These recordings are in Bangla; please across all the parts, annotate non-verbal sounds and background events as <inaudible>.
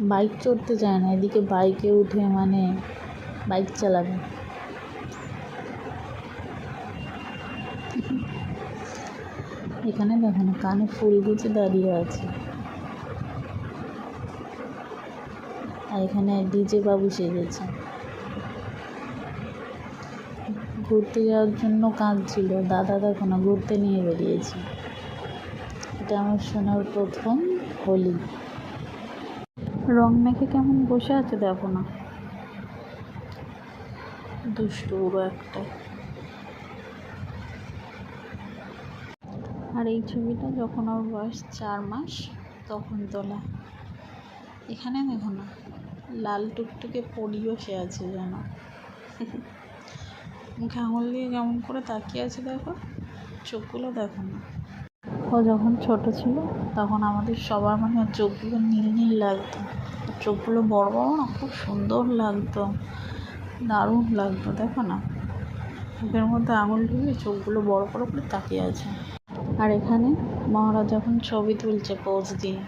বাইক চড়তে চায় না, এদিকে বাইকে উঠে মানে বাইক চালাবে। এখানে দেখো না, কানে ফুল গুজে দাঁড়িয়ে আছে। আর এখানে ডিজে বাবু সেজেছে। ঘুরতে যাওয়ার জন্য কাঁদছিল। দাদা দেখো না, ঘুরতে নিয়ে বেরিয়েছে। এটা আমার শোনার প্রথম হোলি। রং মেখে কেমন বসে আছে দেখো না। দুষ্টু একটা। আর এই ছবিটা যখন ওর বয়স চার মাস, তখন তোলা। এখানে দেখো না, লাল টুকটুকে পড়ি বসে আছে যেন। মুখে আঙুল দিয়ে কেমন করে তাকিয়ে আছে দেখো, চোখগুলো দেখো না। ও যখন ছোট ছিল, তখন আমাদের সবার মানে চোখগুলো নীল নীল লাগতো। চোখগুলো বড় বড় না, খুব সুন্দর লাগতো। দারুণ লাগতো, দেখো না। চোখের মধ্যে আঙুল ঢুকে চোখগুলো বড় বড় করে তাকিয়ে আছে। আর এখানে মহারাজ যখন ছবি তুলছে পোজ দিয়ে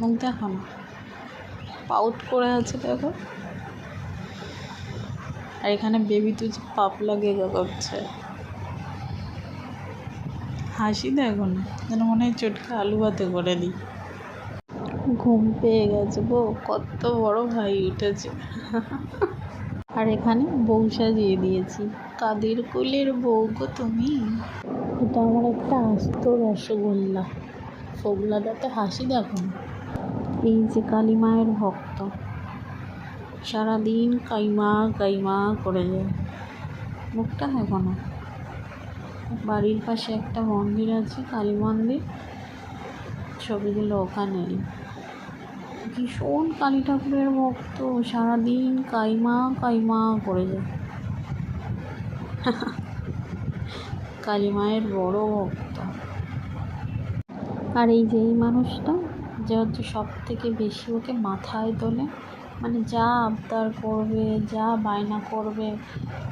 মুখ দেখো না। পাউট করে আছে দেখো। আর এখানে বেবি তুই পাপলা গেগা করছে। হাসি দেখো না যেন মনে হয় চটকে আলু ভাতে করে দিই। ঘুম পেয়ে গেছে বউ কত বড় ভাই উঠেছে। আর এখানে বউ সাজিয়ে দিয়েছি। কাদের কোলের বউ গো তুমি? এটা আমার একটা আস্ত রসগোল্লা। ফোগলাটাতে হাসি দেখো এই যে কালী মায়ের ভক্ত। সারাদিন কাইমা কাইমা করে যায়। মুখটা দেখো না। বাড়ির পাশে একটা মন্দির আছে, কালী মন্দির। ছবিগুলো ওখানেই। ভীষণ কালী ঠাকুরের ভক্ত, সারাদিন কাইমা কাইমা করে যায়। <laughs> কালী মায়ের বড় ভক্ত। আর এই যে এই মানুষটা, যে হচ্ছে সব থেকে বেশি ওকে মাথায় তোলে মানে যা আবদার করবে, যা বায়না করবে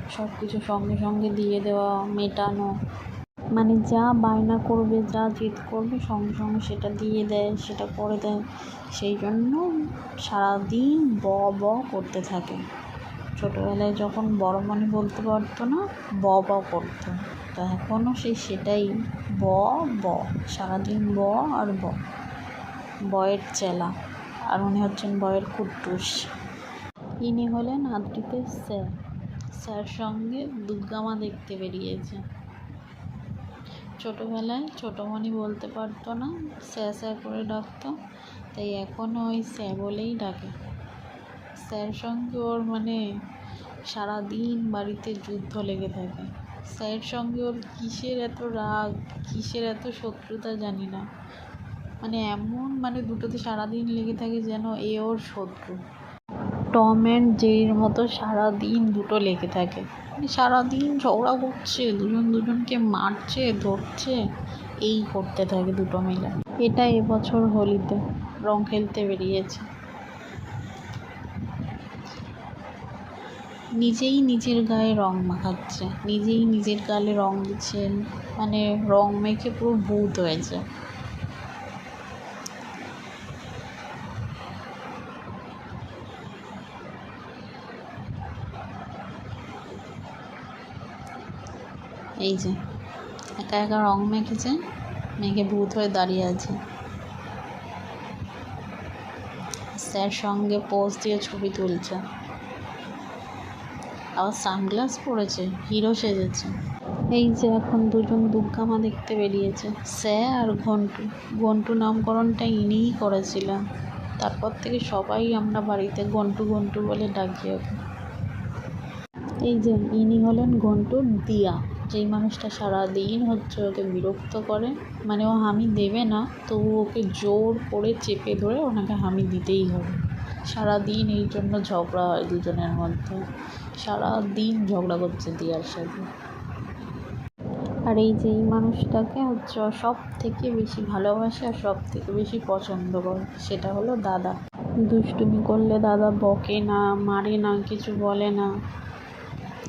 সব কিছু সঙ্গে সঙ্গে দিয়ে দেওয়া, মেটানো। মানে যা বায়না করবে, যা জিদ করবে, সঙ্গে সঙ্গে সেটা দিয়ে দেয়, সেটা করে দেয়। সেই জন্য সারাদিন ব ব করতে থাকে। ছোটোবেলায় যখন বড় মনে বলতে পারতো না, ব ব করতো। তো এখনও সেই সেটাই, ব ব, সারাদিন ব আর ব। বয়ের চেলা। আর উনি হচ্ছেন বয়ের কুট্টুস। ইনি হলেন আদ্রিতের স্যার। স্যার সঙ্গে দুর্গামা দেখতে বেরিয়েছে। ছোটোবেলায় ছোটোমণি বলতে পারতো না স্যার স্যার করে ডাকতো, তাই এখনও ওই স্যার বলেই ডাকে। স্যার সঙ্গে ওর মানে সারাদিন বাড়িতে যুদ্ধ লেগে থাকে। স্যার সঙ্গে ওর কিসের এত রাগ, কিসের এত শত্রুতা জানি না। মানে এমন মানে দুটোতে সারাদিন লেগে থাকে যেন এ ওর শত্রু। টম অ্যান্ড জেরির মতো সারাদিন দুটো লেগে থাকে। মানে সারাদিন ঝগড়া করছে, দুজন দুজনকে মারছে, ধরছে, এই করতে থাকে দুটো মিলে। এটা এবছর হোলিতে রং খেলতে বেরিয়েছে। নিজেই নিজের গায়ে রং মাখাচ্ছে, নিজেই নিজের গালে রং দিচ্ছেন মানে রং মেখে পুরো ভূত হয়েছে। এই যে, একা একা রং মেখেছে মেঘে ভূত হয়ে দাঁড়িয়ে আছে। স্যার সঙ্গে পোজ দিয়ে ছবি তুলছে। আবার সানগ্লাস পরেছে, হিরো সেজেছে। এই যে এখন দুজন দুর্গামা দেখতে বেরিয়েছে স্যা আর ঘন্টু। ঘন্টু নামকরণটা ইনিই করেছিলেন তারপর থেকে সবাই আমরা বাড়িতে ঘন্টু ঘন্টু বলে ডাকি ওকে। এই যে ইনি হলেন ঘন্টুর দিয়া। যেই মানুষটা সারাদিন হচ্ছে ওকে বিরক্ত করে মানে ও হামি দেবে না তবু ওকে জোর করে চেপে ধরে ওনাকে হামি দিতেই হবে। সারাদিন এই জন্য ঝগড়া হয় দুজনের মধ্যে। সারাদিন ঝগড়া করছে দিয়ার সাথে। আর এই যে এই মানুষটাকে হচ্ছে সব থেকে বেশি ভালোবাসে আর সব থেকে বেশি পছন্দ করে, সেটা হলো দাদা। দুষ্টুমি করলে দাদা বকে না, মারে না, কিছু বলে না।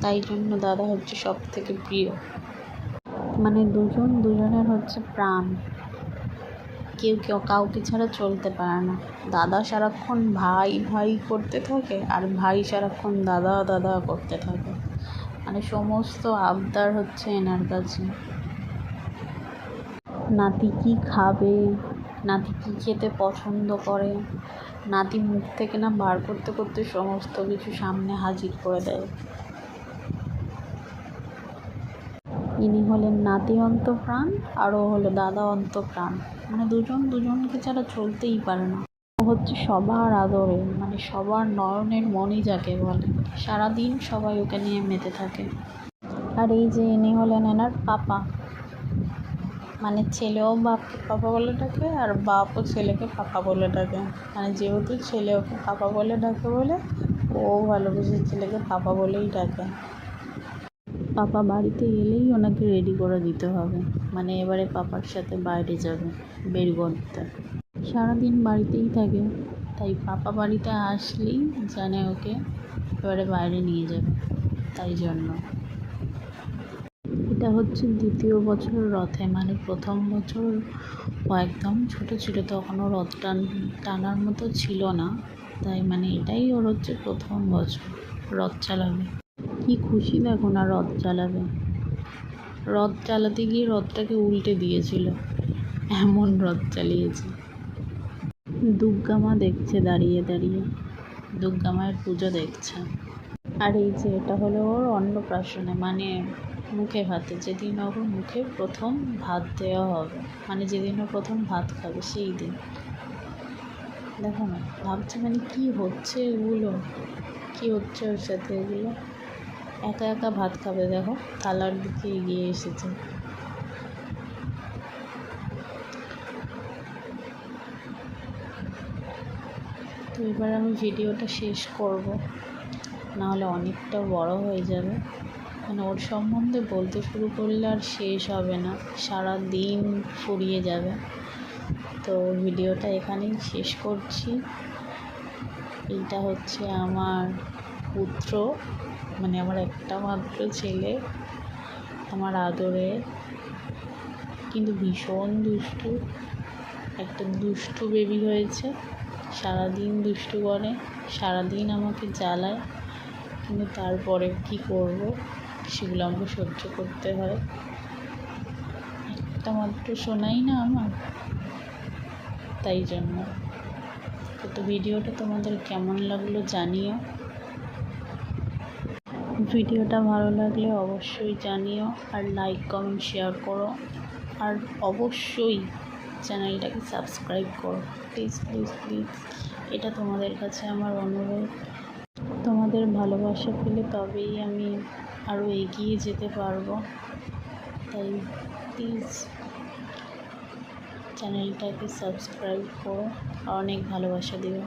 তাই জন্য দাদা হচ্ছে সব থেকে প্রিয়। মানে দুজন দুজনের হচ্ছে প্রাণ। কেউ কেউ কাউকে ছাড়া চলতে পারে না। দাদা সারাক্ষণ ভাই ভাই করতে থাকে আর ভাই সারাক্ষণ দাদা দাদা করতে থাকে। মানে সমস্ত আবদার হচ্ছে এনার কাছে। নাতি কী খাবে? নাতি কী খেতে পছন্দ করে? নাতি মুখ থেকে না বার করতে করতে সমস্ত কিছু সামনে হাজির করে দেয়। ইনি হলেন নাতি অন্তপ্রাণ আর ও হলো দাদা অন্তপ্রাণ মানে দুজন দুজনকে ছাড়া চলতেই পারে না। ও হচ্ছে সবার আদরে মানে সবার নয়নের মনই যাকে বলে। সারাদিন সবাই ওকে নিয়ে মেতে থাকে। আর এই যে ইনি হলেন এনার পাপা। মানে ছেলেও বাপকে পাপা বলে ডাকে আর বাপও ছেলেকে পাপা বলে ডাকে। মানে যেহেতু ছেলে ওকে পাপা বলে ডাকে বলে, ও ভালোবেসে ছেলেকে পাপা বলেই ডাকে। পাপা বাড়িতে এলেই ওনাকে রেডি করে দিতে হবে। মানে এবারে পাপার সাথে বাইরে যাবে বের করতে সারাদিন বাড়িতেই থাকে, তাই পাপা বাড়িতে আসলেই জানে ওকে এবারে বাইরে নিয়ে যাবে, তাই জন্য। এটা হচ্ছে দ্বিতীয় বছর রথে মানে প্রথম বছর ও একদম ছোটো ছিল, তখনও রথ টান, টানার মতো ছিল না। তাই মানে এটাই ওর হচ্ছে প্রথম বছর রথ চালাবে। কি খুশি দেখো না রথ চালাবে। রথ চালাতে গিয়ে রথটাকে উল্টে দিয়েছিল। এমন রথ চালিয়েছে। দুর্গা মা দেখছে দাঁড়িয়ে দাঁড়িয়ে। দুর্গা মায়ের পুজো দেখছে। আর এই যে এটা হলো ওর অন্নপ্রাশনে মানে মুখে ভাতে। যেদিন ওর মুখে প্রথম ভাত দেওয়া হবে মানে যেদিন ও প্রথম ভাত খাবে সেই দিন। দেখো না, ভাবছে মানে কী হচ্ছে এগুলো? কী হচ্ছে ওর সাথে এগুলো? একা একা ভাত খাবে, দেখো। থালার দিকে এগিয়ে এসেছে। তো এবার আমি ভিডিওটা শেষ করব। নাহলে অনেকটা বড় হয়ে যাবে। মানে ওর সম্বন্ধে বলতে শুরু করলে আর শেষ হবে না। সারা দিন ফুরিয়ে যাবে। তো ভিডিওটা এখানেই শেষ করছি। এইটা হচ্ছে আমার পুত্র। মানে আমার একটা মাত্র ছেলে, আমার আদরে কিন্তু ভীষণ দুষ্টু একটা দুষ্টু বেবি হয়েছে, সারাদিন দুষ্টু করে, সারাদিন আমাকে জ্বালায়, কিন্তু তারপরে কী করব, সেগুলো আমাকে সহ্য করতে হয়। একটা মাত্র শোনাই না আমার, তাই জন্য। তো ভিডিওটা তোমাদের কেমন লাগল জানিও। ভিডিওটা ভালো লাগলে অবশ্যই জানিও আর লাইক কমেন্ট শেয়ার করো। আর অবশ্যই চ্যানেলটাকে সাবস্ক্রাইব করো। প্লিজ প্লিজ প্লিজ এটা তোমাদের কাছে আমার অনুরোধ। তোমাদের ভালোবাসা পেলে তবেই আমি আরও এগিয়ে যেতে পারব। তাই প্লিজ চ্যানেলটাকে সাবস্ক্রাইব করো। আর অনেক ভালোবাসা দিও।